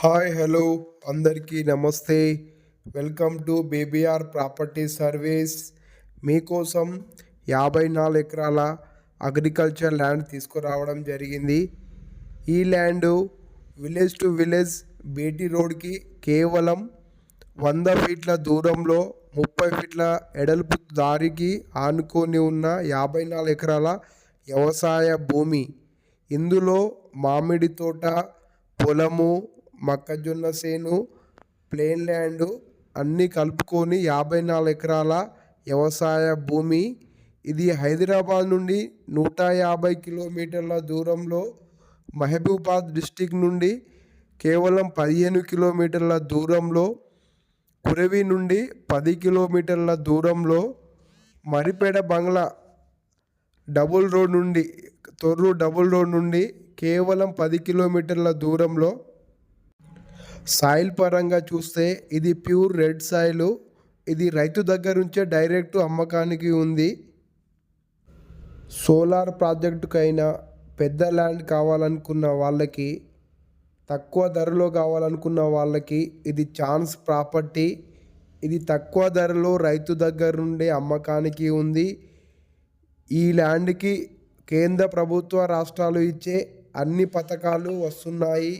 Hi hello అందరికీ నమస్తే. Welcome to BBR property service. మీకోసం యాభై నాలుగు ఎకరాల అగ్రికల్చర్ ల్యాండ్ తీసుకురావడం జరిగింది. ఈ land village to village BT రోడ్కి కేవలం వంద ఫీట్ల దూరంలో ముప్పై ఫీట్ల ఎడల్పు దారికి ఆనుకొని ఉన్న యాభై నాలుగు ఎకరాల వ్యవసాయ భూమి. ఇందులో మామిడి తోట పొలము మొక్కజొన్న సేను ప్లేన్ ల్యాండ్ అన్నీ కలుపుకొని యాభై నాలుగు ఎకరాల వ్యవసాయ భూమి. ఇది హైదరాబాద్ నుండి నూట యాభై కిలోమీటర్ల దూరంలో మహబూబాద్ డిస్టిక్ నుండి కేవలం పదిహేను కిలోమీటర్ల దూరంలో కురవి నుండి పది కిలోమీటర్ల దూరంలో మరిపేడ బంగ్లా డబుల్ రోడ్ నుండి తొర్రు డబుల్ రోడ్ నుండి కేవలం పది కిలోమీటర్ల దూరంలో సాయిల్ పరంగా చూస్తే ఇది ప్యూర్ రెడ్ సాయిల్. ఇది రైతు దగ్గర నుంచే డైరెక్ట్ అమ్మకానికి ఉంది. సోలార్ ప్రాజెక్టుకైనా పెద్ద ల్యాండ్ కావాలనుకున్న వాళ్ళకి తక్కువ ధరలో కావాలనుకున్న వాళ్ళకి ఇది ఛాన్స్ ప్రాపర్టీ. ఇది తక్కువ ధరలో రైతు దగ్గర నుండి అమ్మకానికి ఉంది. ఈ ల్యాండ్కి కేంద్ర ప్రభుత్వ రాష్ట్రాలు ఇచ్చే అన్ని పథకాలు వస్తున్నాయి.